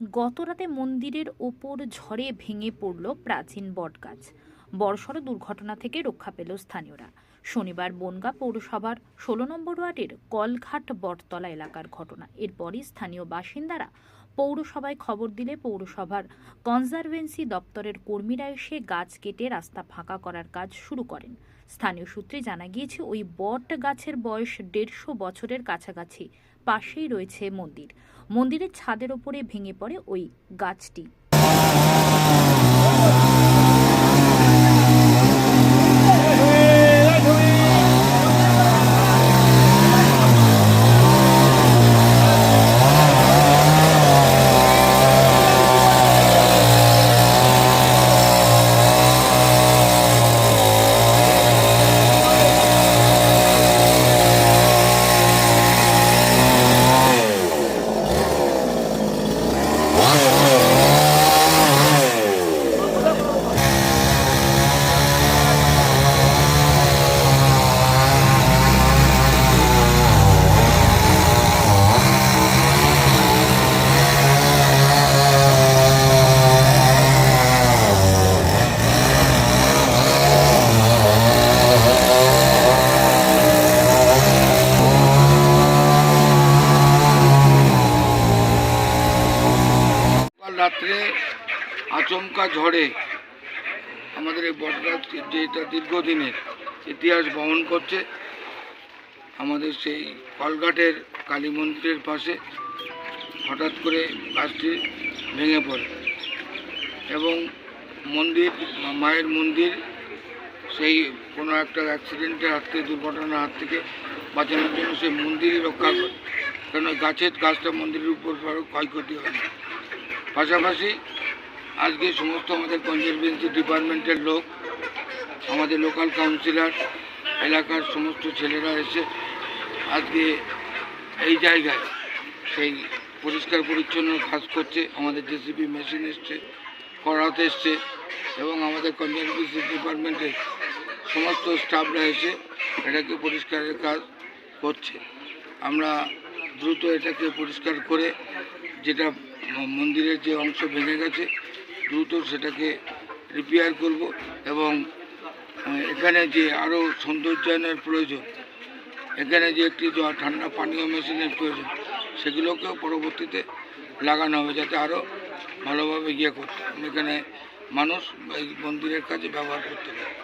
গতরাতে মন্দিরের ওপর ঝড়ে ভেঙে পড়ল প্রাচীন বটগাছ। বড়সড় দুর্ঘটনা থেকে রক্ষা পেল স্থানীয়রা। শনিবার বনগা পৌরসভার ষোলো নম্বর ওয়ার্ডের কলঘাট বটতলা এলাকার ঘটনা। এরপরই স্থানীয় বাসিন্দারা পৌরসভায় খবর দিলে পৌরসভার কনজারভেন্সি দপ্তরের কর্মীরা এসে গাছ কেটে রাস্তা ফাঁকা করার কাজ শুরু করেন। স্থানীয় সূত্রে জানা গিয়েছে, ওই বট গাছের বয়স দেড়শো বছরের কাছাকাছি। পাশেই রয়েছে মন্দির। মন্দিরের ছাদের ওপরে ভেঙে পড়ে ওই গাছটি। রাত্রে আচমকা ঝড়ে আমাদের এই বটগাছ যেটা দীর্ঘদিনের ইতিহাস বহন করছে, আমাদের সেই কলঘাটের কালী মন্দিরের পাশে হঠাৎ করে গাছটি ভেঙে পড়ে এবং মন্দির মায়ের মন্দির সেই কোনো একটা অ্যাক্সিডেন্টের হাত থেকে, দুর্ঘটনার হাত থেকে বাঁচানোর জন্য সেই মন্দিরই রক্ষা করে। কেন গাছের, গাছটা মন্দিরের উপর ক্ষয়ক্ষতি হয় পাশাপাশি আজকে সমস্ত আমাদের কনজারভেন্সি ডিপার্টমেন্টের লোক, আমাদের লোকাল কাউন্সিলর এলাকার সমস্ত ছেলেরা এসে আজকে এই জায়গায় সেই পরিষ্কার পরিচ্ছন্ন কাজ করছে, আমাদের জেসিবি মেশিন এসছে, করাতে এসছে এবং আমাদের কনজারভেন্সি ডিপার্টমেন্টের সমস্ত স্টাফরা এসে এটাকে পরিষ্কারের কাজ করছে। আমরা দ্রুত এটাকে পরিষ্কার করে যেটা মন্দিরের যে অংশ ভেঙে গেছে, দ্রুত সেটাকে রিপেয়ার করব এবং এখানে যে আরও সৌন্দর্যায়নের প্রয়োজন, এখানে যে একটি ঠান্ডা পানীয় মেশিনের প্রয়োজন, সেগুলোকেও পরবর্তীতে লাগানো হবে যাতে আরও ভালোভাবে ইয়ে করতে এখানে মানুষ এই মন্দিরের কাজে ব্যবহার করতে পারে।